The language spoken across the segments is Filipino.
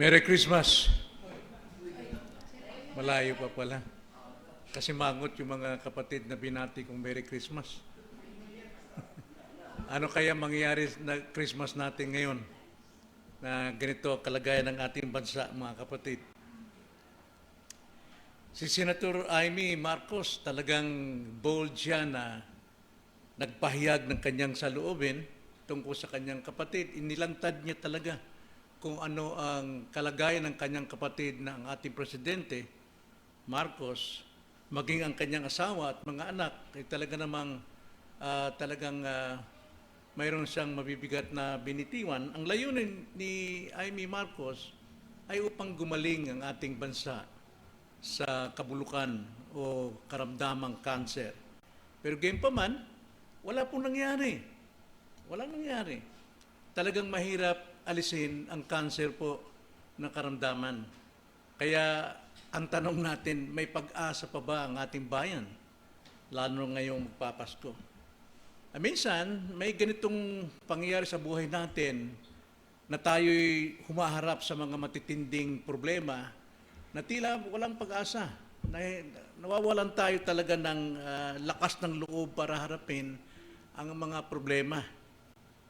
Merry Christmas. Malayo pa pala. Kasi mangot yung mga kapatid na binati kong Merry Christmas. ano kaya mangyayari na Christmas natin ngayon? Na ganito kalagayan ng ating bansa, mga kapatid. Si Senator Amy Marcos talagang bold siya na nagpahayag ng kanyang saloobin tungkol sa kanyang kapatid. Inilantad niya talaga kung ano ang kalagayan ng kanyang kapatid na ang ating presidente, Marcos, maging ang kanyang asawa at mga anak, ay talaga namang ah, talagang ah, mayroon siyang mabibigat na binitiwan. Ang layunin ni Amy Marcos ay upang gumaling ang ating bansa sa kabulukan o karamdamang cancer. Pero gayon pa man, wala pong nangyari. Walang nangyari. Talagang mahirap alisin ang cancer po ng karamdaman. Kaya ang tanong natin, may pag-asa pa ba ang ating bayan? Lalo ngayong magpapasko. Ah, minsan, may ganitong pangyayari sa buhay natin na tayo'y humaharap sa mga matitinding problema na tila walang pag-asa. Na, nawawalan tayo talaga ng ah, lakas ng loob para harapin ang mga problema.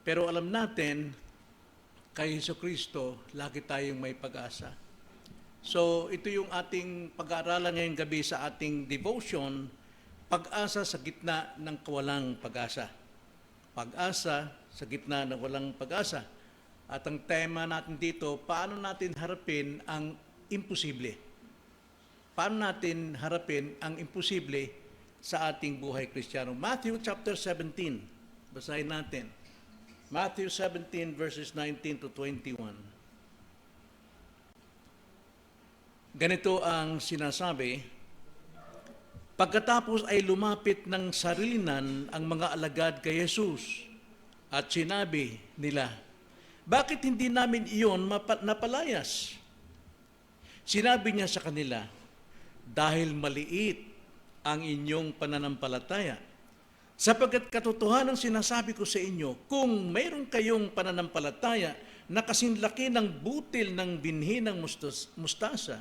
Pero alam natin, kay Heso Kristo, lagi tayong may pag-asa. So, ito yung ating pag-aaralan ngayong gabi sa ating devotion, pag-asa sa gitna ng kawalang pag-asa. Pag-asa sa gitna ng walang pag-asa. At ang tema natin dito, paano natin harapin ang imposible? Paano natin harapin ang imposible sa ating buhay kristyano? Matthew chapter 17. Basahin natin. Matthew 17 verses 19 to 21. Ganito ang sinasabi, Pagkatapos ay lumapit ng sarilinan ang mga alagad kay Jesus at sinabi nila, Bakit hindi namin iyon napalayas? Sinabi niya sa kanila, Dahil maliit ang inyong pananampalataya. Sapagkat katotohanan sinasabi ko sa inyo, kung mayroon kayong pananampalataya na kasinlaki ng butil ng binhi ng mustas- mustasa,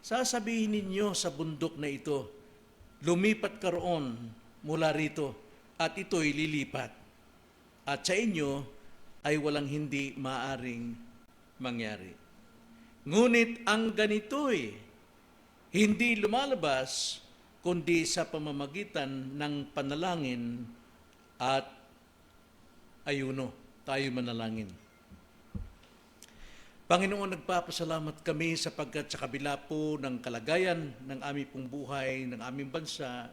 sasabihin ninyo sa bundok na ito, lumipat ka roon mula rito at ito'y lilipat. At sa inyo ay walang hindi maaring mangyari. Ngunit ang ganito'y hindi lumalabas kundi sa pamamagitan ng panalangin at ayuno. Tayo manalangin. Panginoon, nagpapasalamat kami sapagkat sa kabila po ng kalagayan ng aming pong buhay, ng aming bansa,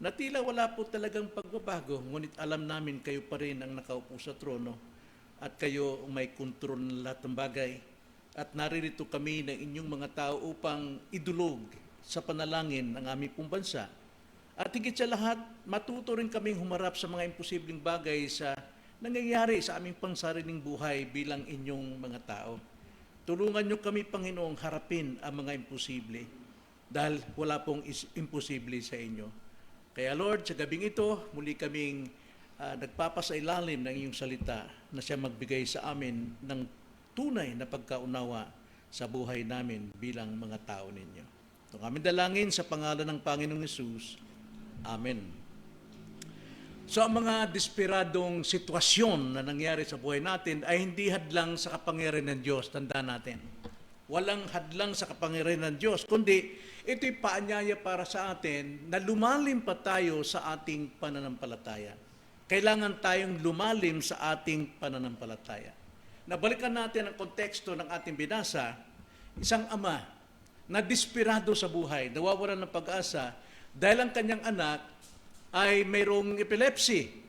na tila wala po talagang pagbabago, ngunit alam namin kayo pa rin ang nakaupo sa trono at kayo may kontrol ng lahat ng bagay. At naririto kami ng inyong mga tao upang idulog sa panalangin ng aming pong bansa. At higit sa lahat, matuto rin kaming humarap sa mga imposibleng bagay sa nangyayari sa aming pangsariling buhay bilang inyong mga tao. Tulungan niyo kami, Panginoong, harapin ang mga imposible dahil wala pong is- imposible sa inyo. Kaya Lord, sa gabing ito, muli kaming ah, nagpapasailalim ng iyong salita na siya magbigay sa amin ng tunay na pagkaunawa sa buhay namin bilang mga tao ninyo. Ito aming dalangin sa pangalan ng Panginoong Yesus. Amen. So ang mga desperadong sitwasyon na nangyari sa buhay natin ay hindi hadlang sa kapangyarihan ng Diyos, tandaan natin. Walang hadlang sa kapangyarihan ng Diyos, kundi ito'y paanyaya para sa atin na lumalim pa tayo sa ating pananampalataya. Kailangan tayong lumalim sa ating pananampalataya. Nabalikan natin ang konteksto ng ating binasa, isang ama na desperado sa buhay, nawawalan ng pag-asa dahil ang kanyang anak ay mayroong epilepsy.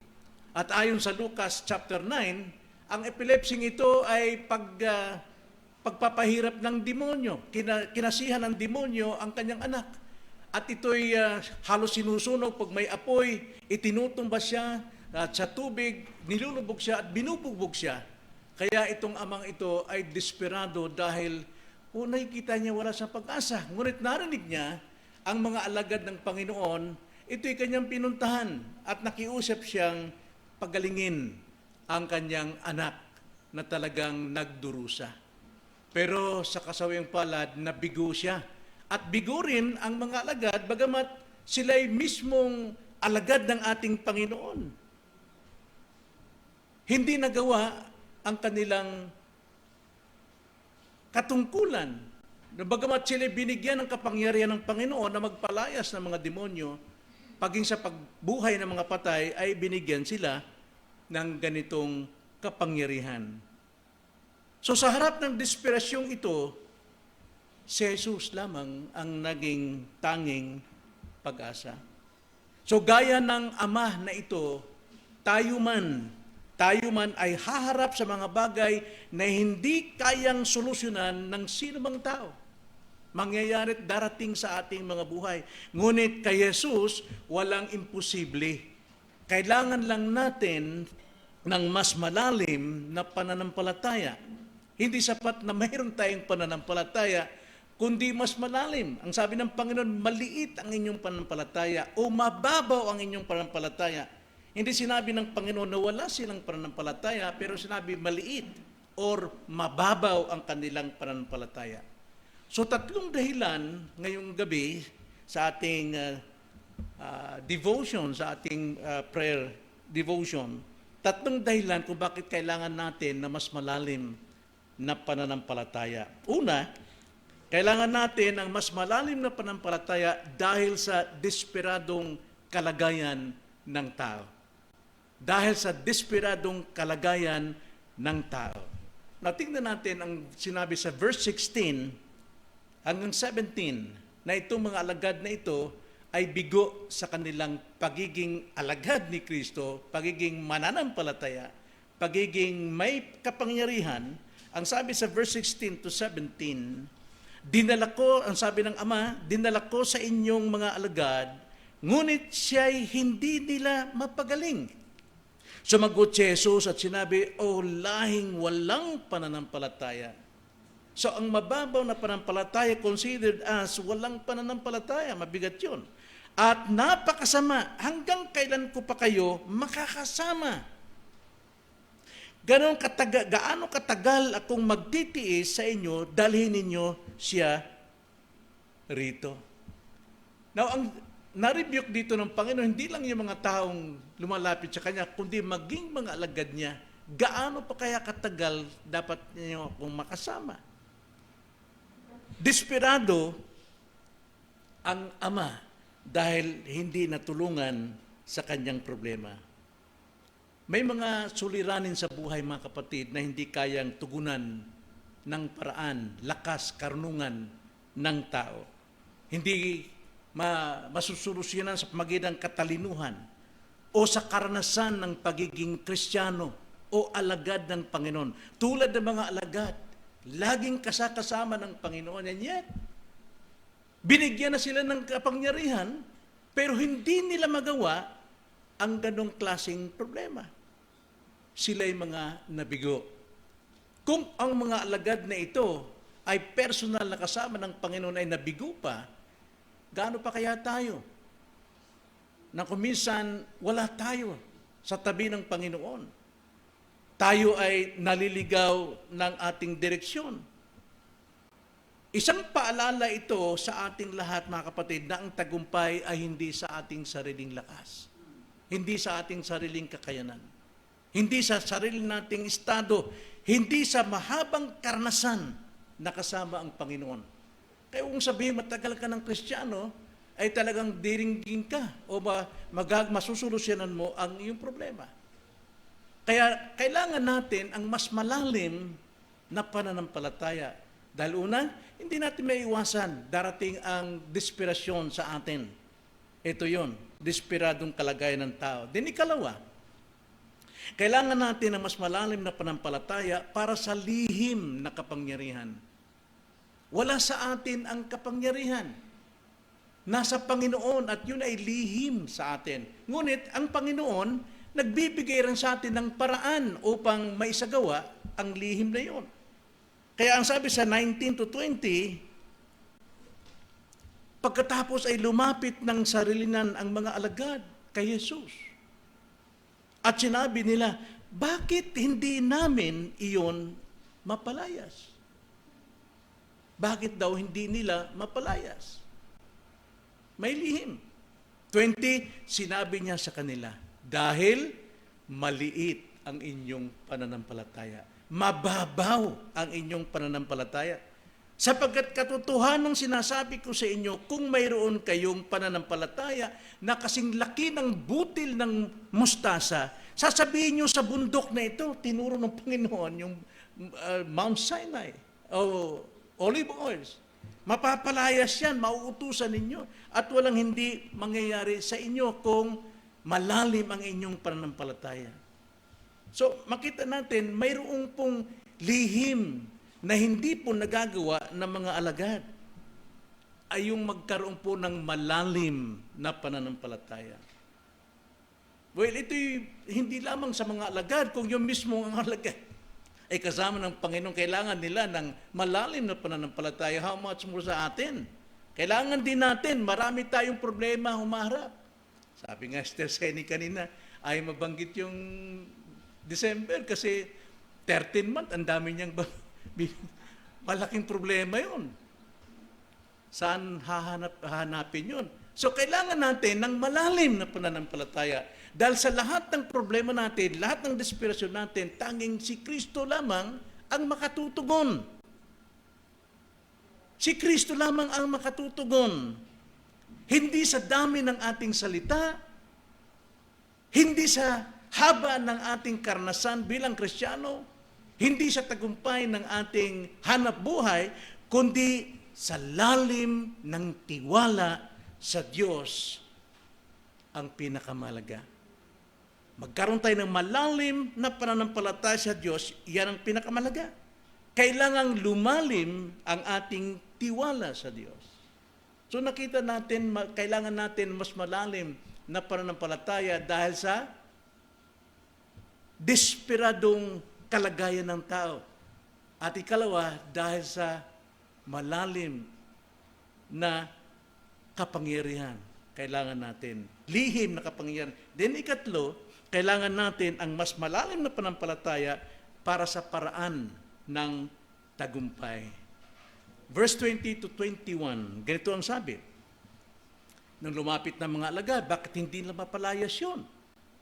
At ayon sa Lucas chapter 9, ang epilepsy ito ay pag, ah, pagpapahirap ng demonyo. Kina, kinasihan ng demonyo ang kanyang anak. At ito'y ah, halos sinusunog pag may apoy, itinutumba siya at sa tubig, nilulubog siya at binubugbog siya. Kaya itong amang ito ay desperado dahil o nakikita niya wala sa pag-asa. Ngunit narinig niya ang mga alagad ng Panginoon, ito'y kanyang pinuntahan at nakiusap siyang pagalingin ang kanyang anak na talagang nagdurusa. Pero sa kasawayang palad, nabigo siya. At bigo rin ang mga alagad, bagamat sila'y mismong alagad ng ating Panginoon. Hindi nagawa ang kanilang katungkulan. Na bagamat sila binigyan ng kapangyarihan ng Panginoon na magpalayas ng mga demonyo, paging sa pagbuhay ng mga patay ay binigyan sila ng ganitong kapangyarihan. So sa harap ng desperasyong ito, si Jesus lamang ang naging tanging pag-asa. So gaya ng ama na ito, tayo man, tayo man ay haharap sa mga bagay na hindi kayang solusyonan ng sino mang tao. Mangyayari at darating sa ating mga buhay. Ngunit kay Jesus, walang imposible. Kailangan lang natin ng mas malalim na pananampalataya. Hindi sapat na mayroon tayong pananampalataya, kundi mas malalim. Ang sabi ng Panginoon, maliit ang inyong pananampalataya o mababaw ang inyong pananampalataya. Hindi sinabi ng Panginoon na wala silang pananampalataya, pero sinabi maliit or mababaw ang kanilang pananampalataya. So tatlong dahilan ngayong gabi sa ating uh, uh, devotion, sa ating uh, prayer devotion, tatlong dahilan kung bakit kailangan natin na mas malalim na pananampalataya. Una, kailangan natin ang mas malalim na pananampalataya dahil sa desperadong kalagayan ng tao. Dahil sa desperadong kalagayan ng tao. Natingnan natin ang sinabi sa verse 16 hanggang 17 na itong mga alagad na ito ay bigo sa kanilang pagiging alagad ni Kristo, pagiging mananampalataya, pagiging may kapangyarihan. Ang sabi sa verse 16 to 17, Dinala ko, ang sabi ng Ama, dinala ko sa inyong mga alagad, ngunit siya'y hindi nila mapagaling. Sumagot si Jesus at sinabi, O lahing walang pananampalataya. So ang mababaw na pananampalataya considered as walang pananampalataya, mabigat yun. At napakasama, hanggang kailan ko pa kayo makakasama? Ganon kataga, gaano katagal akong magtitiis sa inyo, dalhin ninyo siya rito. Now, ang na-rebuke dito ng Panginoon, hindi lang yung mga taong lumalapit sa Kanya, kundi maging mga alagad niya, gaano pa kaya katagal dapat niyo akong makasama? Desperado ang ama dahil hindi natulungan sa kanyang problema. May mga suliranin sa buhay mga kapatid na hindi kayang tugunan ng paraan, lakas, karunungan ng tao. Hindi ma masusolusyonan sa pamagitan ng katalinuhan o sa karanasan ng pagiging kristyano o alagad ng Panginoon. Tulad ng mga alagad, laging kasakasama ng Panginoon. And yet, binigyan na sila ng kapangyarihan, pero hindi nila magawa ang ganong klasing problema. Sila'y mga nabigo. Kung ang mga alagad na ito ay personal na kasama ng Panginoon ay nabigo pa, gaano pa kaya tayo? Na kuminsan wala tayo sa tabi ng Panginoon. Tayo ay naliligaw ng ating direksyon. Isang paalala ito sa ating lahat mga kapatid na ang tagumpay ay hindi sa ating sariling lakas. Hindi sa ating sariling kakayanan. Hindi sa sarili nating estado. Hindi sa mahabang karnasan na kasama ang Panginoon. Kaya kung sabihin matagal ka ng Kristiyano, ay talagang diringgin ka o mag- masusolusyonan mo ang iyong problema. Kaya kailangan natin ang mas malalim na pananampalataya. Dahil una, hindi natin may iwasan darating ang desperasyon sa atin. Ito yon, desperadong kalagayan ng tao. Din ikalawa, kailangan natin ang mas malalim na panampalataya para sa lihim na kapangyarihan. Wala sa atin ang kapangyarihan. Nasa Panginoon at yun ay lihim sa atin. Ngunit ang Panginoon, nagbibigay rin sa atin ng paraan upang maisagawa ang lihim na yon. Kaya ang sabi sa 19 to 20, pagkatapos ay lumapit ng sarilinan ang mga alagad kay Jesus. At sinabi nila, bakit hindi namin iyon mapalayas? Bakit daw hindi nila mapalayas? May lihim. 20, sinabi niya sa kanila, dahil maliit ang inyong pananampalataya. Mababaw ang inyong pananampalataya. Sapagkat katotohanan sinasabi ko sa inyo, kung mayroon kayong pananampalataya na kasing laki ng butil ng mustasa, sasabihin nyo sa bundok na ito, tinuro ng Panginoon, yung uh, Mount Sinai, o olive oils. Mapapalayas yan, mauutusan ninyo. At walang hindi mangyayari sa inyo kung malalim ang inyong pananampalataya. So, makita natin, mayroong pong lihim na hindi po nagagawa ng mga alagad ay yung magkaroon po ng malalim na pananampalataya. Well, ito'y hindi lamang sa mga alagad, kung yung mismo ang alagad ay kasama ng Panginoon, kailangan nila ng malalim na pananampalataya. How much more sa atin? Kailangan din natin, marami tayong problema humarap. Sabi nga Esther Seni kanina, ay mabanggit yung December kasi 13 month, ang dami niyang malaking problema yon. Saan hahanap, hahanapin yun? So kailangan natin ng malalim na pananampalataya. Dahil sa lahat ng problema natin, lahat ng desperasyon natin, tanging si Kristo lamang ang makatutugon. Si Kristo lamang ang makatutugon. Hindi sa dami ng ating salita, hindi sa haba ng ating karnasan bilang Kristiyano, hindi sa tagumpay ng ating hanap buhay, kundi sa lalim ng tiwala sa Diyos ang pinakamalaga. Magkaroon tayo ng malalim na pananampalataya sa Diyos, yan ang pinakamalaga. Kailangang lumalim ang ating tiwala sa Diyos. So nakita natin, kailangan natin mas malalim na pananampalataya dahil sa desperadong kalagayan ng tao. At ikalawa, dahil sa malalim na kapangyarihan. Kailangan natin. Lihim na kapangyarihan. Then ikatlo, kailangan natin ang mas malalim na panampalataya para sa paraan ng tagumpay. Verse 20 to 21, ganito ang sabi. Nang lumapit ng mga alagad, bakit hindi nila mapalayas yun?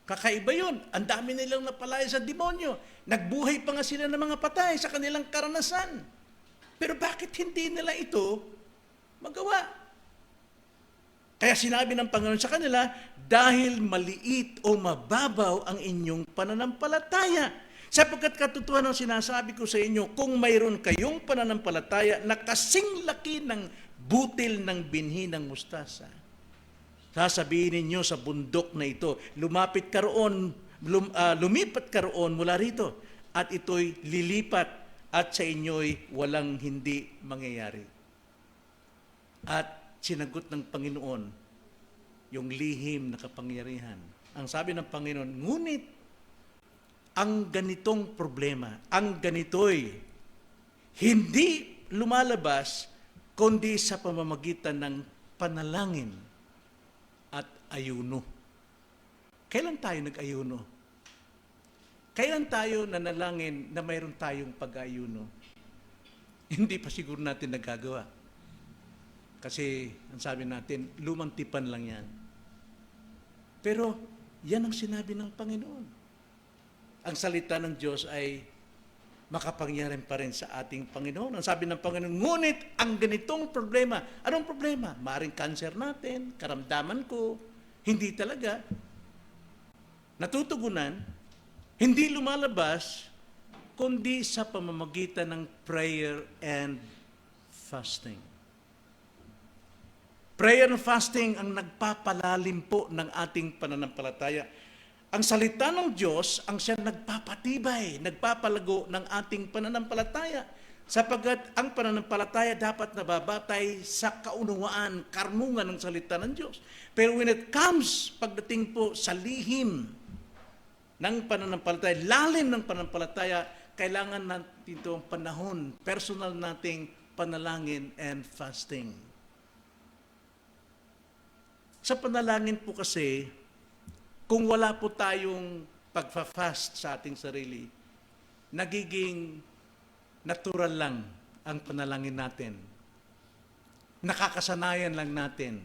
Kakaiba yun. Ang dami nilang napalayas sa demonyo. Nagbuhay pa nga sila ng mga patay sa kanilang karanasan. Pero bakit hindi nila ito magawa? Kaya sinabi ng Panginoon sa kanila, dahil maliit o mababaw ang inyong pananampalataya. Sapagkat katotohanan ang sinasabi ko sa inyo, kung mayroon kayong pananampalataya na kasing laki ng butil ng binhi ng mustasa, sasabihin ninyo sa bundok na ito, lumapit ka roon, lum, ah, lumipat ka roon mula rito, at ito'y lilipat at sa inyo'y walang hindi mangyayari. At sinagot ng Panginoon yung lihim na kapangyarihan. Ang sabi ng Panginoon, ngunit ang ganitong problema, ang ganito'y hindi lumalabas kundi sa pamamagitan ng panalangin at ayuno. Kailan tayo nag-ayuno? Kailan tayo nanalangin na mayroon tayong pag-ayuno? Hindi pa siguro natin nagagawa. Kasi, ang sabi natin, lumang tipan lang yan. Pero, yan ang sinabi ng Panginoon. Ang salita ng Diyos ay makapangyarihan pa rin sa ating Panginoon. Ang sabi ng Panginoon, ngunit ang ganitong problema, anong problema? Maring cancer natin, karamdaman ko, hindi talaga. Natutugunan, hindi lumalabas, kundi sa pamamagitan ng prayer and fasting. Prayer and fasting ang nagpapalalim po ng ating pananampalataya. Ang salita ng Diyos ang siya nagpapatibay, nagpapalago ng ating pananampalataya. Sapagkat ang pananampalataya dapat nababatay sa kaunawaan, karnungan ng salita ng Diyos. Pero when it comes, pagdating po sa lihim ng pananampalataya, lalim ng pananampalataya, kailangan natin itong panahon, personal nating panalangin and fasting. Sa panalangin po kasi, kung wala po tayong pagfa-fast sa ating sarili, nagiging natural lang ang panalangin natin. Nakakasanayan lang natin.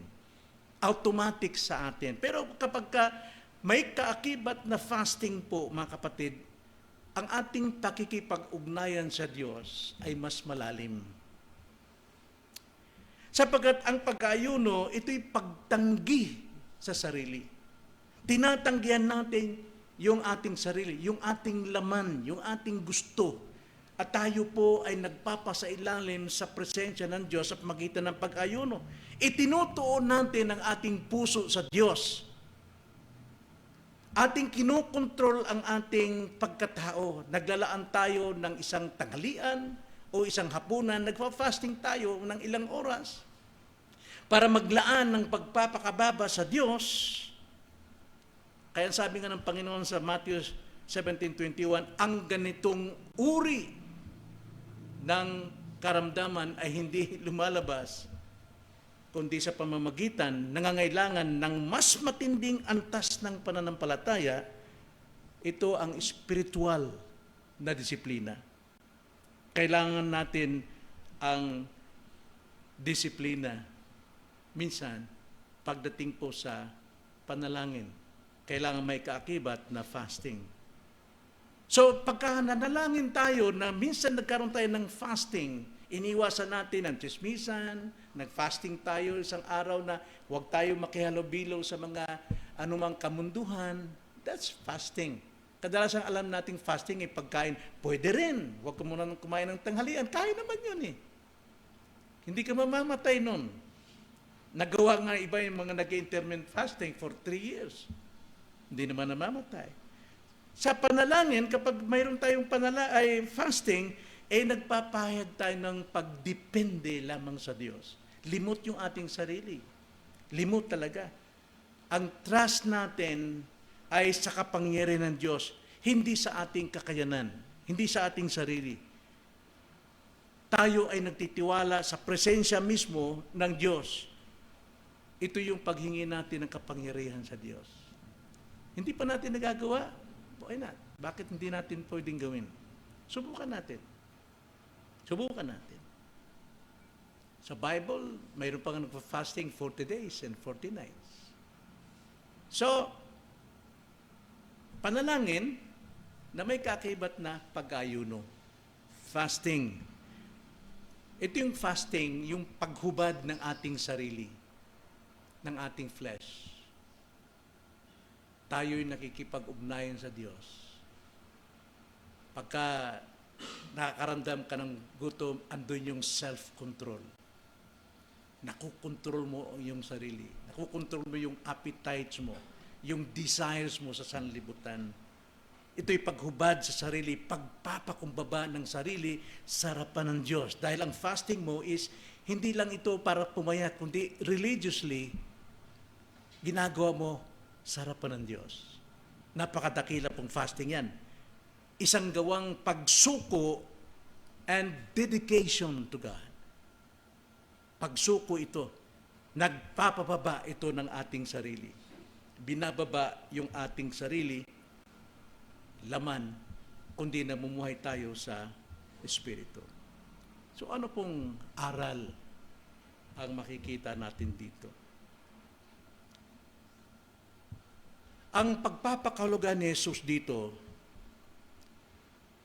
Automatic sa atin. Pero kapag ka may kaakibat na fasting po, mga kapatid, ang ating pakikipag-ugnayan sa Diyos ay mas malalim. Sapagkat ang pag-ayuno, ito'y pagtanggi sa sarili. Tinatanggihan natin yung ating sarili, yung ating laman, yung ating gusto. At tayo po ay nagpapasailalim sa presensya ng Diyos sa magitan ng pag-ayuno. Itinutuon natin ang ating puso sa Diyos. Ating kinokontrol ang ating pagkatao. Naglalaan tayo ng isang tanghalian o isang hapunan. Nagpa-fasting tayo ng ilang oras para maglaan ng pagpapakababa sa Diyos. Kaya sabi nga ng Panginoon sa Matthew 17.21, ang ganitong uri ng karamdaman ay hindi lumalabas kundi sa pamamagitan nangangailangan ng mas matinding antas ng pananampalataya, ito ang spiritual na disiplina. Kailangan natin ang disiplina. Minsan, pagdating po sa panalangin, kailangan may kaakibat na fasting. So, pagka nanalangin tayo na minsan nagkaroon tayo ng fasting, iniwasan natin ang chismisan, nag-fasting tayo isang araw na huwag tayo makihalubilo sa mga anumang kamunduhan, that's fasting. Kadalasan alam nating fasting ay pagkain. Pwede rin. Huwag ka muna kumain ng tanghalian. Kain naman yun eh. Hindi ka mamamatay nun. Nagawa nga iba yung mga nag-intermittent fasting for three years. Hindi naman namamatay. Sa panalangin, kapag mayroon tayong panala ay fasting, eh nagpapahayag tayo ng pagdepende lamang sa Diyos. Limot yung ating sarili. Limot talaga. Ang trust natin ay sa kapangyarihan ng Diyos, hindi sa ating kakayanan, hindi sa ating sarili. Tayo ay nagtitiwala sa presensya mismo ng Diyos. Ito yung paghingi natin ng kapangyarihan sa Diyos. Hindi pa natin nagagawa, why not? Bakit hindi natin pwedeng gawin? Subukan natin. Subukan natin. Sa Bible, mayroon pang nagpa-fasting 40 days and 40 nights. So, panalangin na may kakibat na pag-ayuno. Fasting. Ito yung fasting, yung paghubad ng ating sarili, ng ating flesh. Tayo'y nakikipag-ugnayan sa Diyos. Pagka nakakaramdam ka ng gutom, andun yung self-control. Nakukontrol mo yung sarili. Nakukontrol mo yung appetites mo, yung desires mo sa sanlibutan. Ito'y paghubad sa sarili, pagpapakumbaba ng sarili sa harapan ng Diyos. Dahil ang fasting mo is hindi lang ito para pumayat, kundi religiously, ginagawa mo sa harapan ng Diyos. Napakadakila pong fasting yan isang gawang pagsuko and dedication to God. Pagsuko ito, nagpapababa ito ng ating sarili. Binababa yung ating sarili, laman, kundi namumuhay tayo sa Espiritu. So ano pong aral ang makikita natin dito? Ang pagpapakahulugan ni Jesus dito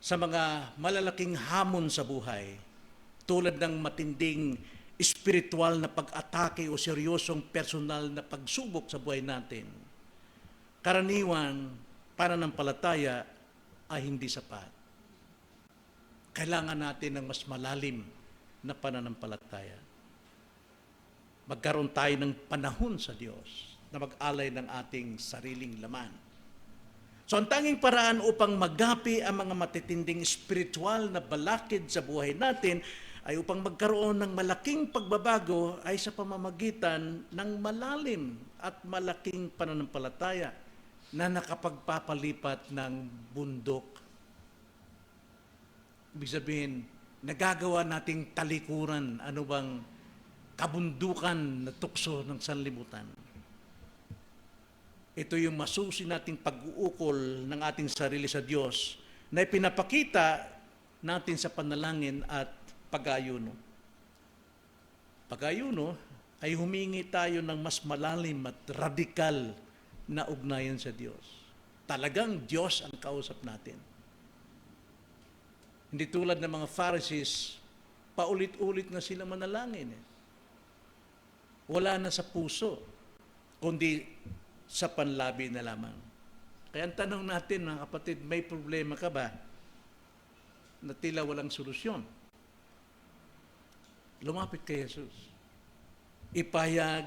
sa mga malalaking hamon sa buhay, tulad ng matinding espiritual na pag-atake o seryosong personal na pagsubok sa buhay natin, karaniwan, pananampalataya ay hindi sapat. Kailangan natin ng mas malalim na pananampalataya. Magkaroon tayo ng panahon sa Diyos na mag-alay ng ating sariling laman. So ang tanging paraan upang magapi ang mga matitinding spiritual na balakid sa buhay natin ay upang magkaroon ng malaking pagbabago ay sa pamamagitan ng malalim at malaking pananampalataya na nakapagpapalipat ng bundok. Ibig sabihin, nagagawa nating talikuran, ano bang kabundukan na tukso ng sanlibutan. Ito yung masusi nating pag-uukol ng ating sarili sa Diyos na ipinapakita natin sa panalangin at pag-ayuno. Pag-ayuno ay humingi tayo ng mas malalim at radikal na ugnayan sa Diyos. Talagang Diyos ang kausap natin. Hindi tulad ng mga Pharisees, paulit-ulit na sila manalangin. Eh. Wala na sa puso, kundi sa panlabi na lamang. Kaya ang tanong natin, mga kapatid, may problema ka ba na tila walang solusyon? Lumapit kay Jesus. Ipayag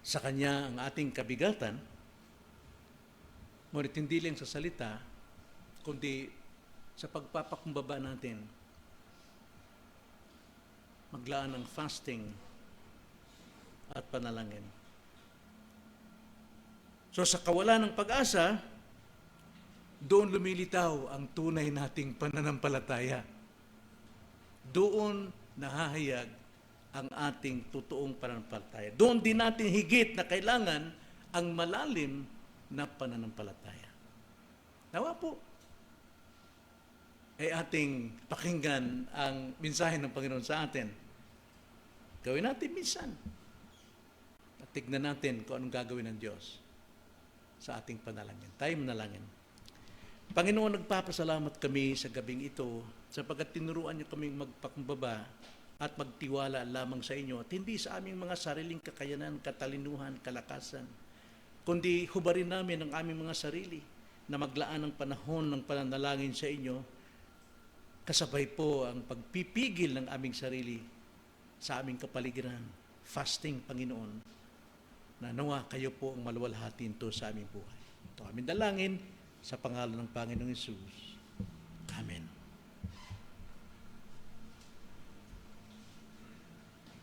sa Kanya ang ating kabigatan, ngunit hindi lang sa salita, kundi sa pagpapakumbaba natin, maglaan ng fasting at panalangin. So sa kawalan ng pag-asa, doon lumilitaw ang tunay nating pananampalataya. Doon nahahayag ang ating totoong pananampalataya. Doon din natin higit na kailangan ang malalim na pananampalataya. Nawa po, ay ating pakinggan ang mensahe ng Panginoon sa atin. Gawin natin minsan. At tignan natin kung anong gagawin ng Diyos sa ating panalangin. Tayo manalangin. Panginoon, nagpapasalamat kami sa gabing ito sapagkat tinuruan niyo kaming magpakumbaba at magtiwala lamang sa inyo at hindi sa aming mga sariling kakayanan, katalinuhan, kalakasan, kundi hubarin namin ang aming mga sarili na maglaan ng panahon ng pananalangin sa inyo kasabay po ang pagpipigil ng aming sarili sa aming kapaligiran, fasting, Panginoon, na nawa kayo po ang maluwalhatin to sa aming buhay. Ito aming dalangin sa pangalan ng Panginoong Yesus. Amen.